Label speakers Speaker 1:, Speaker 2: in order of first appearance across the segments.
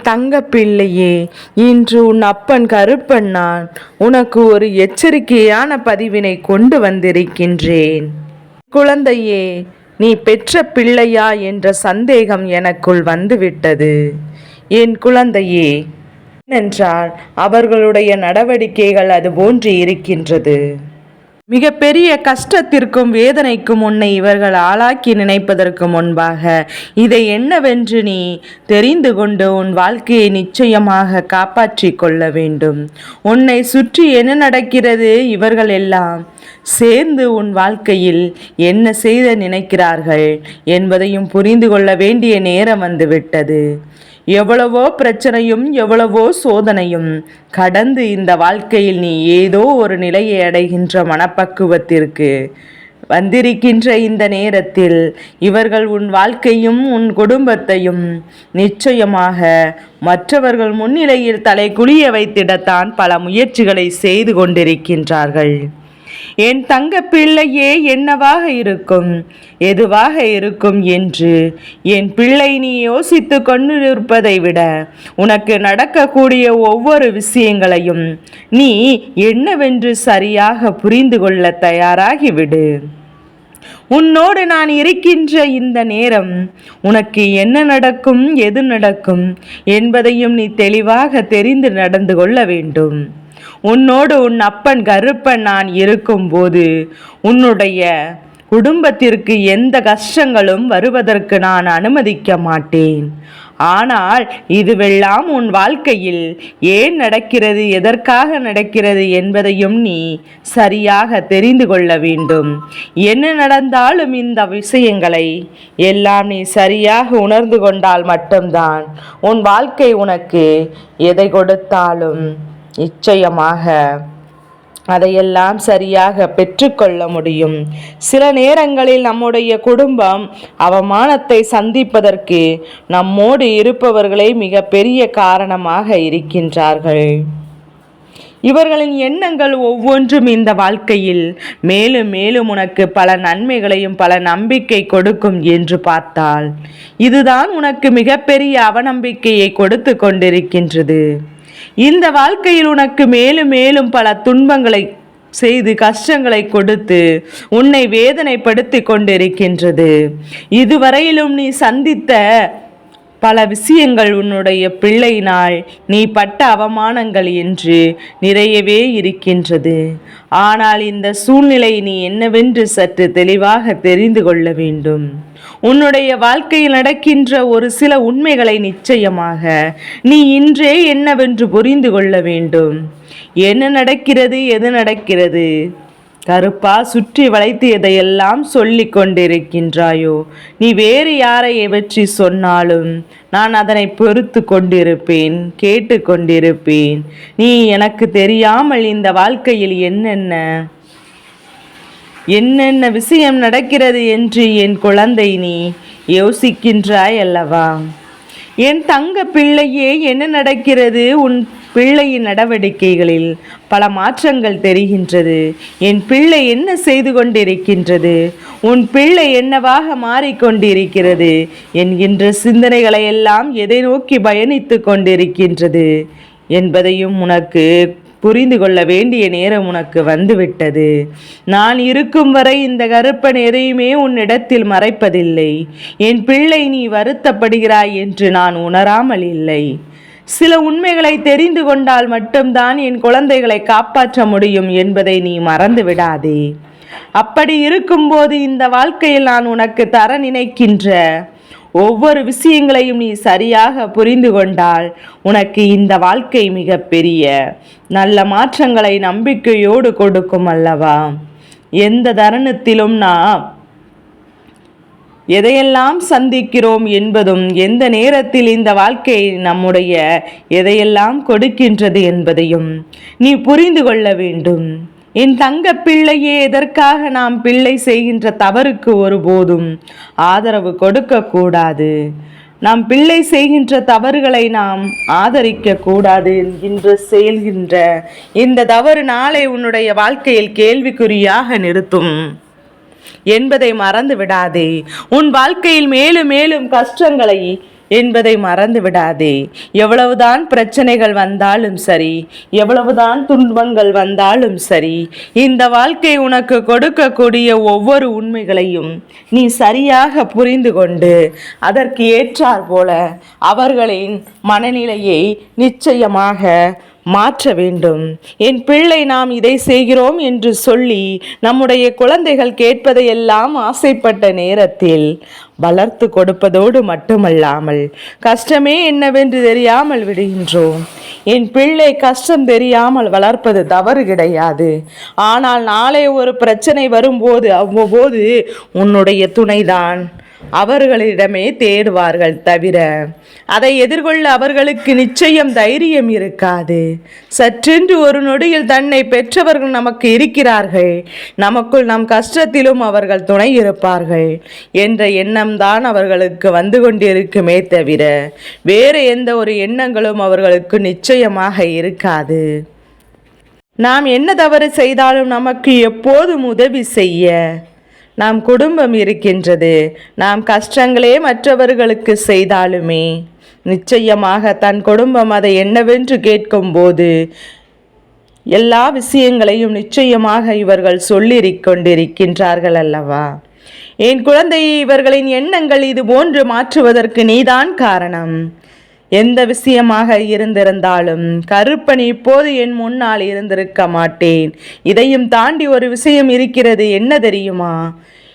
Speaker 1: தங்க பிள்ளையே இன்று உன் அப்பன் கருப்பண்ணான். உனக்கு ஒரு எச்சரிக்கையான பதிவினை கொண்டு வந்திருக்கின்றேன். குழந்தையே நீ பெற்ற பிள்ளையா என்ற சந்தேகம் எனக்குள் வந்துவிட்டது. என் குழந்தையே ஏனென்றால் அவர்களுடைய நடவடிக்கைகள் அதுபோன்று இருக்கின்றது. மிகப்பெரிய கஷ்டத்திற்கும் வேதனைக்கும் உன்னை இவர்கள் ஆளாக்கி நினைப்பதற்கு முன்பாக இதை என்னவென்று நீ தெரிந்து கொண்டு உன் வாழ்க்கையை நிச்சயமாக காப்பாற்றி கொள்ள வேண்டும். உன்னை சுற்றி என்ன நடக்கிறது? இவர்கள் எல்லாம் சேர்ந்து உன் வாழ்க்கையில் என்ன செய்த நினைக்கிறார்கள் என்பதையும் புரிந்து கொள்ள வேண்டிய நேரம் வந்துவிட்டது எவ்வளவோ பிரச்சனையும் எவ்வளவோ சோதனையும் கடந்து இந்த வாழ்க்கையில் நீ ஏதோ ஒரு நிலையை அடைகின்ற மனப்பக்குவத்திற்கு வந்திருக்கின்ற இந்த நேரத்தில் இவர்கள் உன் வாழ்க்கையும் உன் குடும்பத்தையும் நிச்சயமாக மற்றவர்கள் முன்னிலையில் தலை குளிய வைத்திடத்தான் பல முயற்சிகளை செய்து கொண்டிருக்கின்றார்கள். என் தங்க பிள்ளையே என்னவாக இருக்கும்? எதுவாக இருக்கும் என்று? என் பிள்ளை நீ யோசித்து கொண்டிருப்பதை விட உனக்கு நடக்கக்கூடிய ஒவ்வொரு விஷயங்களையும் நீ என்னவென்று சரியாக புரிந்து கொள்ள தயாராகிவிடு. உன்னோடு நான் இருக்கின்ற இந்த நேரம் உனக்கு என்ன நடக்கும் எது நடக்கும் என்பதையும் நீ தெளிவாக தெரிந்து நடந்து கொள்ள வேண்டும். உன்னோடு உன் அப்பன் கருப்பன் நான் இருக்கும்போது உன்னுடைய குடும்பத்திற்கு எந்த கஷ்டங்களும் வருவதற்கு நான் அனுமதிக்க மாட்டேன். ஆனால் இதுவெல்லாம் உன் வாழ்க்கையில் ஏன் நடக்கிறது எதற்காக நடக்கிறது என்பதையும் நீ சரியாக தெரிந்து கொள்ள வேண்டும். என்ன நடந்தாலும் இந்த விஷயங்களை எல்லாம் நீ சரியாக உணர்ந்து கொண்டால் மட்டும்தான் உன் வாழ்க்கை உனக்கு எதை கொடுத்தாலும் நிச்சயமாக அதையெல்லாம் சரியாக பெற்றுக்கொள்ள முடியும். சில நேரங்களில் நம்முடைய குடும்பம் அவமானத்தை சந்திப்பதற்கு நம்மோடு இருப்பவர்களே மிக பெரிய காரணமாக இருக்கின்றார்கள். இவர்களின் எண்ணங்கள் ஒவ்வொன்றும் இந்த வாழ்க்கையில் மேலும் மேலும் உனக்கு பல நன்மைகளையும் பல நம்பிக்கை கொடுக்கும் என்று பார்த்தால் இதுதான் உனக்கு மிகப்பெரிய அவநம்பிக்கையை கொடுத்து கொண்டிருக்கின்றது. இந்த வாழ்க்கையில் உனக்கு மேலும் மேலும் பல துன்பங்களை செய்து கஷ்டங்களை கொடுத்து உன்னை வேதனைப்படுத்தி கொண்டிருக்கின்றது. இதுவரையிலும் நீ சந்தித்த பல விஷயங்கள் உன்னுடைய பிள்ளையினால் நீ பட்ட அவமானங்கள் என்று நிறையவே இருக்கின்றது. ஆனால் இந்த சூழ்நிலை நீ என்னவென்று சற்று தெளிவாக தெரிந்து கொள்ள வேண்டும். உன்னுடைய வாழ்க்கையில் நடக்கின்ற ஒரு சில உண்மைகளை நிச்சயமாக நீ இன்றே என்னவென்று புரிந்து கொள்ள வேண்டும். என்ன நடக்கிறது எது நடக்கிறது? கருப்பா சுற்றி வளைத்து எதையெல்லாம் சொல்லி கொண்டிருக்கின்றாயோ? நீ வேறு யாரை எவற்றி சொன்னாலும் நான் அதனை பொறுத்து கொண்டிருப்பேன் கேட்டு கொண்டிருப்பேன். நீ எனக்கு தெரியாமல் இந்த வாழ்க்கையில் என்னென்ன? என்னென்ன விஷயம் நடக்கிறது என்று என் குழந்தை நீ யோசிக்கின்றாய் அல்லவா? என் தங்க பிள்ளையே என்ன நடக்கிறது? உன் பிள்ளையின் நடவடிக்கைகளில் பல மாற்றங்கள் தெரிகின்றது. என் பிள்ளை என்ன செய்து கொண்டிருக்கின்றது? உன் பிள்ளை என்னவாக மாறிக்கொண்டிருக்கிறது என்கின்ற சிந்தனைகளை எல்லாம் எதை நோக்கி பயணித்து கொண்டிருக்கின்றது? என்பதையும் உனக்கு புரிந்து கொள்ள வேண்டிய நேரம் உனக்கு வந்துவிட்டது. நான் இருக்கும் வரை இந்த கருப்பன் எதையுமே உன்னிடத்தில் மறைப்பதில்லை. என் பிள்ளை நீ வருத்தப்படுகிறாய் என்று நான் உணராமல் இல்லை. சில உண்மைகளை தெரிந்து கொண்டால் மட்டும்தான் என் குழந்தைகளை காப்பாற்ற முடியும் என்பதை நீ மறந்து விடாதே. அப்படி இருக்கும்போது இந்த வாழ்க்கையில் நான் உனக்கு தர நினைக்கின்ற ஒவ்வொரு விஷயங்களையும் நீ சரியாக புரிந்து கொண்டால் உனக்கு இந்த வாழ்க்கை மிக பெரிய நல்ல மாற்றங்களை நம்பிக்கையோடு கொடுக்கும் அல்லவா? எந்த தருணத்திலும் நான் எதையெல்லாம் சந்திக்கிறோம் என்பதும் எந்த நேரத்தில் இந்த வாழ்க்கை நம்முடைய எதையெல்லாம் கொடுக்கின்றது என்பதையும் நீ புரிந்து கொள்ள வேண்டும். என் தங்க பிள்ளையே எதற்காக நாம் பிள்ளை செய்கின்ற தவறுக்கு ஒருபோதும் ஆதரவு கொடுக்கக்கூடாது நாம் பிள்ளை செய்கின்ற தவறுகளை நாம் ஆதரிக்க கூடாது என்கின்ற செயல்கின்ற இந்த தவறு நாளை உன்னுடைய வாழ்க்கையில் கேள்விக்குறியாக நிறுத்தும். என்பதை மறந்து விடாதே. உன் வாழ்க்கையில் மேலும் மேலும் கஷ்டங்களை என்பதை மறந்து விடாதே. எவ்வளவுதான் பிரச்சனைகள் வந்தாலும் சரி எவ்வளவுதான் துன்பங்கள் வந்தாலும் சரி இந்த வாழ்க்கை உனக்கு கொடுக்கக்கூடிய ஒவ்வொரு உண்மைகளையும் நீ சரியாக புரிந்து கொண்டு அதற்கு ஏற்றாற்போல அவர்களின் மனநிலையை நிச்சயமாக மாற்ற வேண்டும். என் பிள்ளை நாம் இதை செய்கிறோம் என்று சொல்லி நம்முடைய குழந்தைகள் கேட்பதையெல்லாம் ஆசைப்பட்ட நேரத்தில் வளர்த்து கொடுப்பதோடு மட்டுமல்லாமல் கஷ்டமே என்னவென்று தெரியாமல் விடுகின்றோம். என் பிள்ளை கஷ்டம் தெரியாமல் வளர்ப்பது தவறு கிடையாது. ஆனால் நாளை ஒரு பிரச்சனை வரும்போது அவ்வப்போது உன்னுடைய துணைதான். அவர்களிடமே தேடுவார்கள் தவிர அதை எதிர்கொள்ள அவர்களுக்கு நிச்சயம் தைரியம் இருக்காது. சற்றென்று ஒரு நொடியில் தன்னை பெற்றவர்கள் நமக்கு இருக்கிறார்கள். நமக்குள் நம் கஷ்டத்திலும் அவர்கள் துணை இருப்பார்கள். என்ற எண்ணம்தான் அவர்களுக்கு வந்து கொண்டிருக்குமே தவிர வேறு எந்த ஒரு எண்ணங்களும் அவர்களுக்கு நிச்சயமாக இருக்காது. நாம் என்ன தவறு செய்தாலும் நமக்கு எப்போதும் உதவி செய்ய நாம் குடும்பம் இருக்கின்றது. நாம் கஷ்டங்களே மற்றவர்களுக்கு செய்தாலுமே நிச்சயமாக தன் குடும்பம் அதை என்னவென்று கேட்கும்போது எல்லா விஷயங்களையும் நிச்சயமாக இவர்கள் சொல்லிக் கொண்டிருக்கின்றார்கள் அல்லவா? என் குழந்தையை இவர்களின் எண்ணங்கள் இது போன்று மாற்றுவதற்கு நீதான் காரணம். எந்த விஷயமாக இருந்திருந்தாலும் கருப்பன் இப்போது என் முன்னால் இருந்திருக்க மாட்டேன். இதையும் தாண்டி ஒரு விஷயம் இருக்கிறது. என்ன தெரியுமா?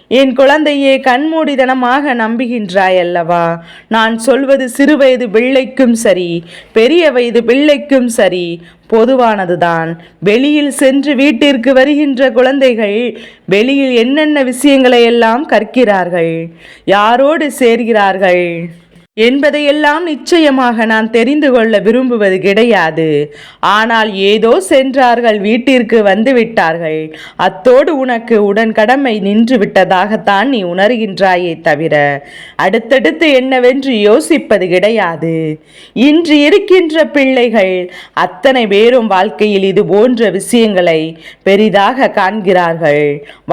Speaker 1: என் குழந்தையே கண்மூடிதனமாக நம்புகின்றாய் அல்லவா நான் சொல்வது சிறுவயது பிள்ளைக்கும் சரி பெரிய வயது பிள்ளைக்கும் சரி பொதுவானதுதான். வெளியில் சென்று வீட்டிற்கு வருகின்ற குழந்தைகள் வெளியில் என்னென்ன விஷயங்களை எல்லாம் கற்கிறார்கள்? யாரோடு சேர்கிறார்கள்? என்பதையெல்லாம் நிச்சயமாக நான் தெரிந்து கொள்ள விரும்புவது கிடையாது. ஆனால் ஏதோ சென்றார்கள் வீட்டிற்கு வந்து விட்டார்கள். அத்தோடு உனக்கு உடன் கடமை நின்று விட்டதாகத்தான் நீ உணர்கின்றாயே தவிர அடுத்தடுத்து என்னவென்று யோசிப்பது கிடையாது. இன்று இருக்கின்ற பிள்ளைகள் அத்தனை பேரும் வாழ்க்கையில் இது போன்ற விஷயங்களை பெரிதாக காண்கிறார்கள்.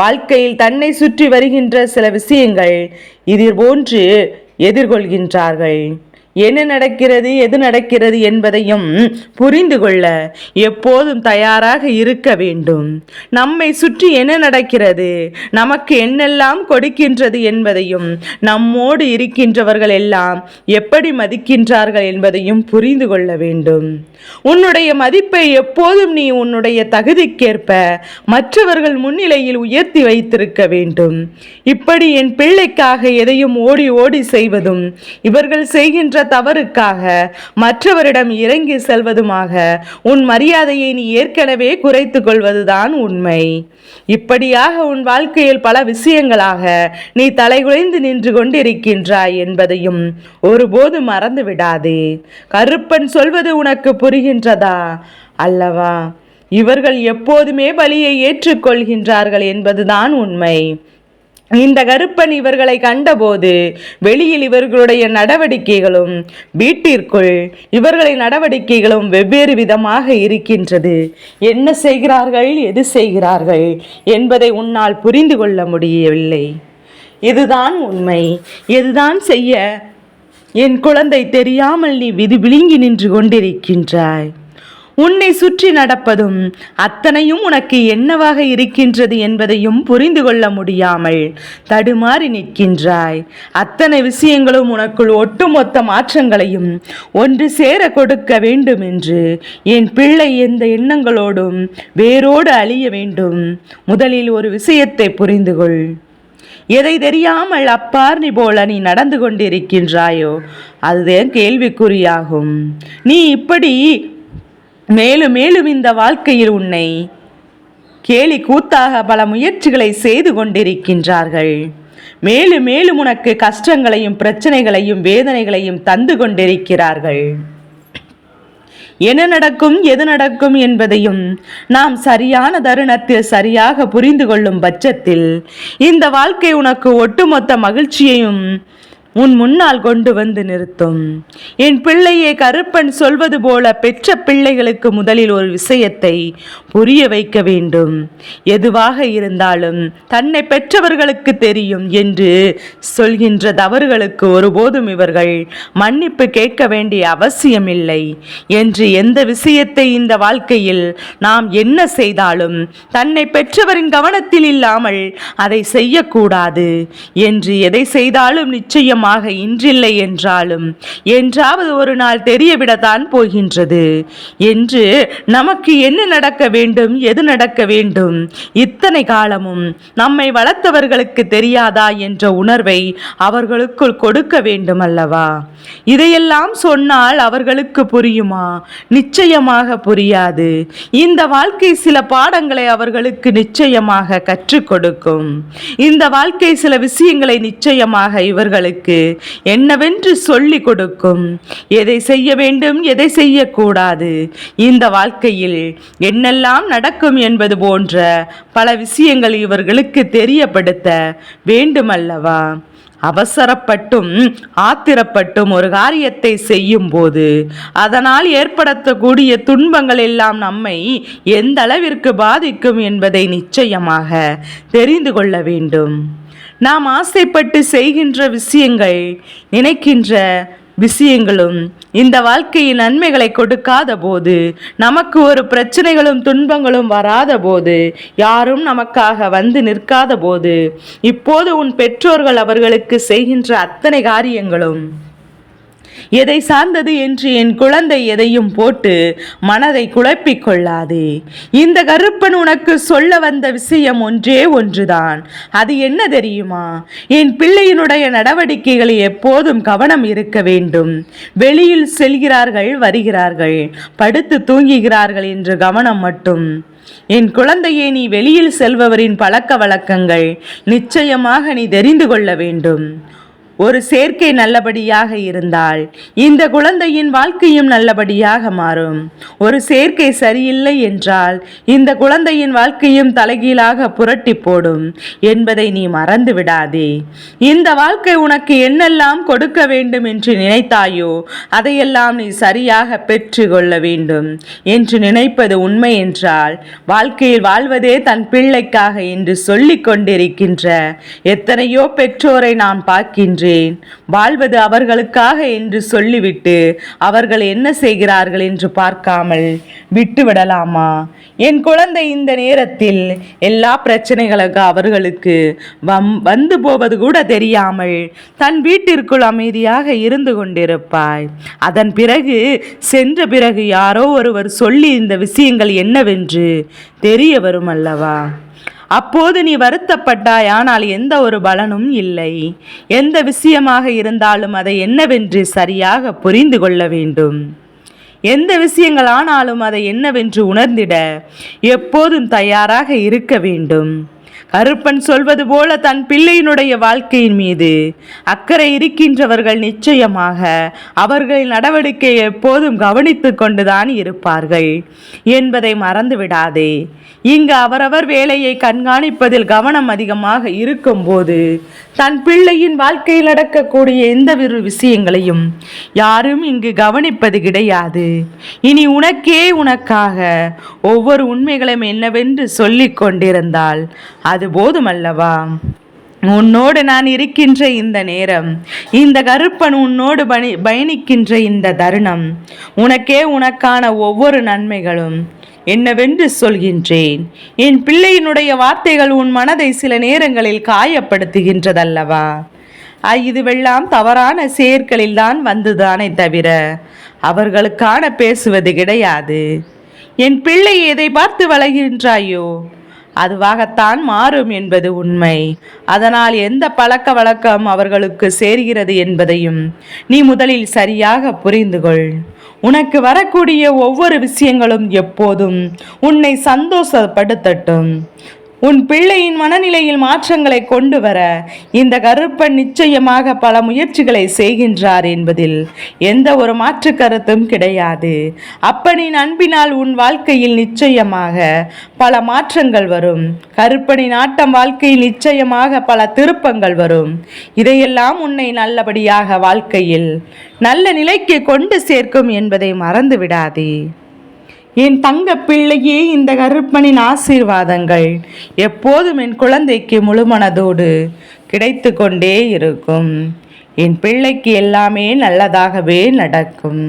Speaker 1: வாழ்க்கையில் தன்னை சுற்றி வருகின்ற சில விஷயங்கள் இது போன்று எதிர்கொள்கின்றார்கள். என்ன நடக்கிறது எது நடக்கிறது என்பதையும் புரிந்து கொள்ள எப்போதும் தயாராக இருக்க வேண்டும். நம்மை சுற்றி என்ன நடக்கிறது நமக்கு என்னெல்லாம் கொடுக்கின்றது என்பதையும் நம்மோடு இருக்கின்றவர்கள் எல்லாம் எப்படி மதிக்கின்றார்கள் என்பதையும் புரிந்து கொள்ள வேண்டும். உன்னுடைய மதிப்பை எப்போதும் நீ உன்னுடைய தகுதிக்கேற்ப மற்றவர்கள் முன்னிலையில் உயர்த்தி வைத்திருக்க வேண்டும். இப்படி என் பிள்ளைக்காக எதையும் ஓடி ஓடி செய்வதும் இவர்கள் செய்கின்ற தவறுக்காக மற்றவரிடம் இறங்கி செல்வதுமாக உன் மரியாதையை நீ ஏற்கனவே குறைத்து கொள்வதுதான் உண்மை. இப்படியாக உன் வாழ்க்கையில் பல விஷயங்களாக நீ தலைகுலைந்து நின்று கொண்டிருக்கின்றாய் என்பதையும் ஒருபோது மறந்து விடாதே கருப்பன் சொல்வது உனக்கு புரிகின்றதா? அல்லவா? இவர்கள் எப்போதுமே பலியை ஏற்றுக்கொள்கின்றார்கள் என்பதுதான் உண்மை. இந்த கருப்பன் இவர்களை கண்டபோது வெளியில் இவர்களுடைய நடவடிக்கைகளும் வீட்டிற்குள் இவர்களின் நடவடிக்கைகளும் வெவ்வேறு விதமாக இருக்கின்றது. என்ன செய்கிறார்கள்? எது செய்கிறார்கள்? என்பதை உன்னால் புரிந்து கொள்ள முடியவில்லை. இதுதான் உண்மை. எதுதான் செய்ய? என் குழந்தை தெரியாமல் நீ விதி விழுங்கி நின்று கொண்டிருக்கின்றாய். உன்னை சுற்றி நடப்பதும் அத்தனையும் உனக்கு என்னவாக இருக்கின்றது என்பதையும் புரிந்து கொள்ள முடியாமல் தடுமாறி நிற்கின்றாய். அத்தனை விஷயங்களும் உனக்குள் ஒட்டுமொத்த மாற்றங்களையும் ஒன்று சேர கொடுக்க வேண்டும் என்று என் பிள்ளை எந்த எண்ணங்களோடும் வேரோடு அழிய வேண்டும். முதலில் ஒரு விஷயத்தை புரிந்து கொள். எதை தெரியாமல் அப்பார்னி போல நீ நடந்து கொண்டிருக்கின்றாயோ அதுதான் கேள்விக்குறியாகும். நீ இப்படி மேலும் மேலும் இந்த வாழ்க்கையில் உன்னை கேலி கூத்தாக பல முயற்சிகளை செய்து கொண்டிருக்கின்றார்கள். மேலும் மேலும் உனக்கு கஷ்டங்களையும் பிரச்சனைகளையும் வேதனைகளையும் தந்து கொண்டிருக்கிறார்கள். என்ன நடக்கும் எது நடக்கும் என்பதையும் நாம் சரியான தருணத்தில் சரியாக புரிந்து கொள்ளும் பட்சத்தில் இந்த வாழ்க்கை உனக்கு ஒட்டுமொத்த மகிழ்ச்சியையும் உன் முன்னால் கொண்டு வந்து நிறுத்தும். என் பிள்ளையே கருப்பன் சொல்வது போல பெற்ற பிள்ளைகளுக்கு முதலில் ஒரு விஷயத்தை புரிய வைக்க வேண்டும். எதுவாக இருந்தாலும் தன்னை பெற்றவர்களுக்கு தெரியும் என்று சொல்கின்ற தவறுகளுக்கு ஒருபோதும் இவர்கள் மன்னிப்பு கேட்க வேண்டிய அவசியமில்லை. என்று எந்த விஷயத்தை இந்த வாழ்க்கையில் நாம் என்ன செய்தாலும் தன்னை பெற்றவரின் கவனத்தில் இல்லாமல் அதை செய்யக்கூடாது. என்று எதை செய்தாலும் நிச்சயம் நிச்சயமாக இன்றில்லை என்றாலும் என்றாவது ஒரு நாள் தெரியவிடத்தான் போகின்றது. என்று நமக்கு என்ன நடக்க வேண்டும் எது நடக்க வேண்டும்? இத்தனை காலமும் நம்மை வளர்த்தவர்களுக்கு தெரியாதா என்ற உணர்வை அவர்களுக்குள் கொடுக்க வேண்டும் அல்லவா இதையெல்லாம் சொன்னால் அவர்களுக்கு புரியுமா? நிச்சயமாக புரியாது. இந்த வாழ்க்கை சில பாடங்களை அவர்களுக்கு நிச்சயமாக கற்றுக் கொடுக்கும். இந்த வாழ்க்கை சில விஷயங்களை நிச்சயமாக இவர்களுக்கு என்னவென்று சொல்லிக் கொடுக்கும். எதை செய்ய வேண்டும் எதை செய்யக்கூடாது? இந்த வாழ்க்கையில் என்னெல்லாம் நடக்கும் என்பது போன்ற பல விஷயங்கள் இவர்களுக்கு தெரியப்படுத்த வேண்டுமல்லவா? அவசரப்பட்டும் ஆத்திரப்பட்டும் ஒரு காரியத்தை செய்யும் போது அதனால் ஏற்படுத்தக்கூடிய துன்பங்கள் எல்லாம் நம்மை எந்த அளவிற்கு பாதிக்கும் என்பதை நிச்சயமாக தெரிந்து கொள்ள வேண்டும். நாம் ஆசைப்பட்டு செய்கின்ற விஷயங்கள் நினைக்கின்ற விஷயங்களும் இந்த வாழ்க்கையின் நன்மைகளை கொடுக்காத போது நமக்கு ஒரு பிரச்சனைகளும் துன்பங்களும் வராத போது யாரும் நமக்காக வந்து நிற்காத போது இப்போது உன் பெற்றோர்கள் அவர்களுக்கு செய்கின்ற அத்தனை காரியங்களும் எதை சார்ந்தது என்று என் குழந்தை எதையும் போட்டு மனதை குழப்பிக் கொள்ளாதே. இந்த கருப்பன் உனக்கு சொல்ல வந்த விஷயம் ஒன்றே ஒன்றுதான். அது என்ன தெரியுமா? என் பிள்ளையினுடைய நடவடிக்கைகளில் எப்போதும் கவனம் இருக்க வேண்டும். வெளியில் செல்கிறார்கள் வருகிறார்கள். படுத்து தூங்குகிறார்கள் என்று கவனம் மட்டும். என் குழந்தையை நீ வெளியில் செல்பவரின் பழக்க வழக்கங்கள் நிச்சயமாக நீ தெரிந்து கொள்ள வேண்டும். ஒரு சேர்க்கை நல்லபடியாக இருந்தால் இந்த குழந்தையின் வாழ்க்கையும் நல்லபடியாக மாறும். ஒரு சேர்க்கை சரியில்லை என்றால் இந்த குழந்தையின் வாழ்க்கையும் தலைகீழாக புரட்டி போடும் என்பதை நீ மறந்து விடாதே. இந்த வாழ்க்கை உனக்கு என்னெல்லாம் கொடுக்க வேண்டும் என்று நினைத்தாயோ அதையெல்லாம் நீ சரியாக பெற்று கொள்ள வேண்டும் என்று நினைப்பது உண்மை என்றால் வாழ்க்கையில் வாழ்வதே தன் பிள்ளைக்காக என்று சொல்லிக் கொண்டிருக்கின்ற எத்தனையோ பெற்றோரை நான் பார்க்கின்றேன் வாழ்வது அவர்களுக்காக என்று சொல்லிவிட்டு அவர்கள் என்ன செய்கிறார்கள் என்று பார்க்காமல் விட்டு விடலாமா என் குழந்தை இந்த நேரத்தில் எல்லா பிரச்சனைகளுக்கு அவர்களுக்கு வம் வந்து போவது கூட தெரியாமல் தன் வீட்டிற்குள் அமைதியாக இருந்து கொண்டிருப்பாய். அதன் பிறகு சென்ற பிறகு யாரோ ஒருவர் சொல்லி இந்த விஷயங்கள் என்னவென்று தெரிய வரும் அல்லவா அப்போது நீ வருத்தப்பட்டாய் ஆனால் எந்த ஒரு பலனும் இல்லை. எந்த விஷயமாக இருந்தாலும் அதை என்னவென்று சரியாக புரிந்து கொள்ள வேண்டும். எந்த விஷயங்கள் ஆனாலும் அதை என்னவென்று உணர்ந்திட எப்போதும் தயாராக இருக்க வேண்டும். அருப்பன் சொல்வது போல தன் பிள்ளையினுடைய வாழ்க்கையின் மீது அக்கறை இருக்கின்றவர்கள் நிச்சயமாக அவர்களின் நடவடிக்கை எப்போதும் கவனித்து கொண்டுதான் இருப்பார்கள் என்பதை மறந்து விடாதே இங்கு அவரவர் வேலையை கண்காணிப்பதில் கவனம் அதிகமாக இருக்கும்போது தன் பிள்ளையின் வாழ்க்கையில் நடக்கக்கூடிய எந்த விஷயங்களையும் யாரும் இங்கு கவனிப்பது கிடையாது. இனி உனக்கே உனக்காக ஒவ்வொரு உண்மைகளும் என்னவென்று சொல்லிக் கொண்டிருந்தால் அது போதுமல்லவா? உன்னோடு நான் இருக்கின்ற இந்த நேரம் இந்த கருப்பன் உன்னோடு பணி பயணிக்கின்ற இந்த தருணம் உனக்கே உனக்கான ஒவ்வொரு நன்மைகளும். என்னவென்று சொல்கின்றேன் என் பிள்ளையினுடைய வார்த்தைகள் உன் மனதை சில நேரங்களில் காயப்படுத்துகின்றதல்லவா? இதுவெல்லாம் தவறான செயற்களில் தான் வந்துதானே தவிர அவர்களுக்கான பேசுவது கிடையாது. என் பிள்ளை எதை பார்த்து வளர்கின்றாயோ அதுவாகத்தான் மாறும் என்பது உண்மை. அதனால் எந்த பழக்க வழக்கம் அவர்களுக்கு சேர்கிறது என்பதையும் நீ முதலில் சரியாக புரிந்து கொள். உனக்கு வரக்கூடிய ஒவ்வொரு விஷயங்களும் எப்போதும் உன்னை சந்தோஷப்படுத்தட்டும். உன் பிள்ளையின் மனநிலையில் மாற்றங்களை கொண்டு வர இந்த கருப்பன் நிச்சயமாக பல முயற்சிகளை செய்கின்றார் என்பதில் எந்த ஒரு மாற்று கருத்தும் கிடையாது. அப்பனின் அன்பினால் உன் வாழ்க்கையில் நிச்சயமாக பல மாற்றங்கள் வரும். கருப்பனின் ஆட்டம் வாழ்க்கையில் நிச்சயமாக பல திருப்பங்கள் வரும். இதையெல்லாம் உன்னை நல்லபடியாக வாழ்க்கையில் நல்ல நிலைக்கு கொண்டு சேர்க்கும் என்பதை மறந்து விடாதே என் தங்க பிள்ளையே இந்த கருப்பனின் ஆசீர்வாதங்கள் எப்போதும் என் குழந்தைக்கு முழுமனதோடு கிடைத்து கொண்டே இருக்கும். என் பிள்ளைக்கு எல்லாமே நல்லதாகவே நடக்கும்.